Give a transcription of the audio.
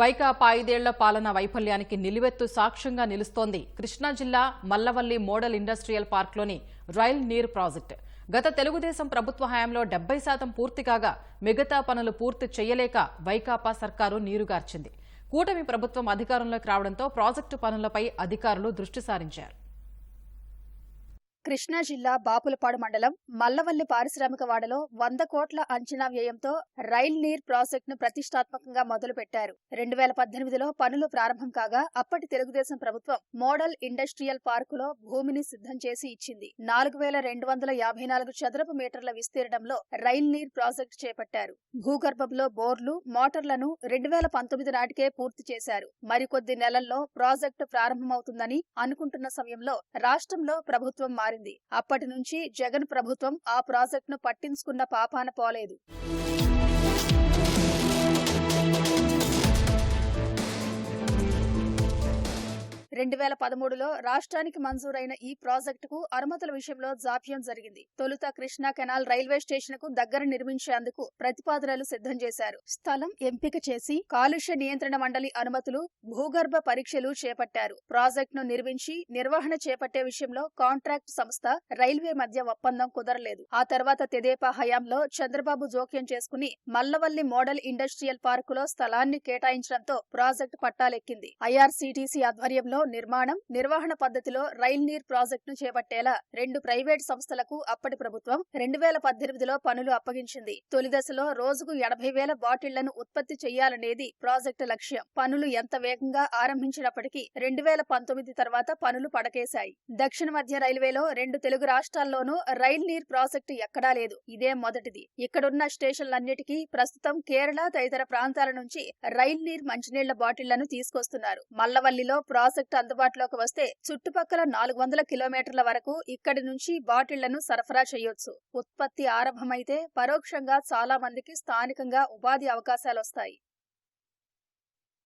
వైకాపా ఐదేళ్ళ పాలన వైఫల్యానికి నిలువెత్తు సాక్ష్యంగా నిలుస్తోంది కృష్ణా జిల్లా మల్లవల్లి మోడల్ ఇండస్ట్రియల్ పార్క్లోని రైల్ నీర్ ప్రాజెక్టు. గత తెలుగుదేశం ప్రభుత్వ హయాంలో డెబ్బై శాతం పూర్తి కాగా మిగతా పనులు పూర్తి చేయలేక వైకాపా సర్కారు నీరుగార్చింది కూటమి ప్రభుత్వం అధికారంలోకి రావడంతో ప్రాజెక్టు పనులపై అధికారులు దృష్టి సారించారు. కృష్ణా జిల్లా బాపులపాడు మండలం మల్లవల్లి పారిశ్రామిక వాడలో వంద కోట్ల అంచనా వ్యయంతో రైల్ నీర్ ప్రాజెక్టును ప్రతిష్టాత్మకంగా మొదలుపెట్టారు. రెండు వేల పద్దెనిమిదిలో పనులు ప్రారంభం కాగా అప్పటి తెలుగుదేశం ప్రభుత్వం మోడల్ ఇండస్ట్రియల్ పార్కులో భూమిని సిద్ధం చేసి ఇచ్చింది. నాలుగు వేల రెండు వందల యాభై నాలుగు చదరపు మీటర్ల విస్తీర్ణంలో రైల్ నీర్ ప్రాజెక్టు చేపట్టారు. భూగర్భంలో బోర్లు మోటార్లను రెండు వేల పంతొమ్మిది నాటికే పూర్తి చేశారు. మరికొద్ది నెలల్లో ప్రాజెక్టు ప్రారంభమవుతుందని అనుకుంటున్న సమయంలో రాష్ట్రంలో ప్రభుత్వం మారి మారింది. అప్పటి నుంచి జగన్ ప్రభుత్వం ఆ ప్రాజెక్టును పట్టించుకున్న పాపాన పోలేదు. రెండు వేల పదమూడులో రాష్ట్రానికి మంజూరైన ఈ ప్రాజెక్టుకు అనుమతుల విషయంలో జాప్యం జరిగింది. తొలుత కృష్ణా కెనాల్ రైల్వే స్టేషన్కు దగ్గర నిర్మించేందుకు ప్రతిపాదనలు సిద్ధం చేశారు. స్థలం ఎంపిక చేసి కాలుష్య నియంత్రణ మండలి అనుమతులు భూగర్భ పరీక్షలు చేపట్టారు. ప్రాజెక్టును నిర్మించి నిర్వహణ చేపట్టే విషయంలో కాంట్రాక్ట్ సంస్థ రైల్వే మధ్య ఒప్పందం కుదరలేదు. ఆ తర్వాత తెదేపా హయాంలో చంద్రబాబు జోక్యం చేసుకుని మల్లవల్లి మోడల్ ఇండస్ట్రియల్ పార్కులో స్థలాన్ని కేటాయించడంతో ప్రాజెక్టు పట్టాలెక్కింది. ఐఆర్సీటీసీ ఆధ్వర్యంలో నిర్మాణం నిర్వహణ పద్ధతిలో రైల్ నీర్ ప్రాజెక్టును చేపట్టేలా రెండు ప్రైవేట్ సంస్థలకు అప్పటి ప్రభుత్వం రెండు వేల పద్దెనిమిదిలో పనులు అప్పగించింది. తొలి దశలో రోజుకు ఎనభై వేల బాటిళ్ళను ఉత్పత్తి చేయాలనేది ప్రాజెక్టు లక్ష్యం. పనులు ఎంత వేగంగా ఆరంభించినప్పటికీ రెండు వేల పంతొమ్మిది తర్వాత పనులు పడకేశాయి. దక్షిణ మధ్య రైల్వేలో రెండు తెలుగు రాష్ట్రాల్లోనూ రైల్ నీర్ ప్రాజెక్టు ఎక్కడా లేదు. ఇదే మొదటిది. ఇక్కడున్న స్టేషన్లన్నిటికీ ప్రస్తుతం కేరళ తదితర ప్రాంతాల నుంచి రైల్ నీర్ మంచినీళ్ళ బాటిళ్ళను తీసుకొస్తున్నారు. మల్లవల్లిలో ప్రాజెక్టు అందుబాటులోకి వస్తే చుట్టుపక్కల నాలుగు వందల కిలోమీటర్ల వరకు ఇక్కడి నుంచి బాటిళ్ళను సరఫరా చేయొచ్చు. ఉత్పత్తి ఆరంభమైతే పరోక్షంగా చాలా మందికి స్థానికంగా ఉపాధి అవకాశాలొస్తాయి.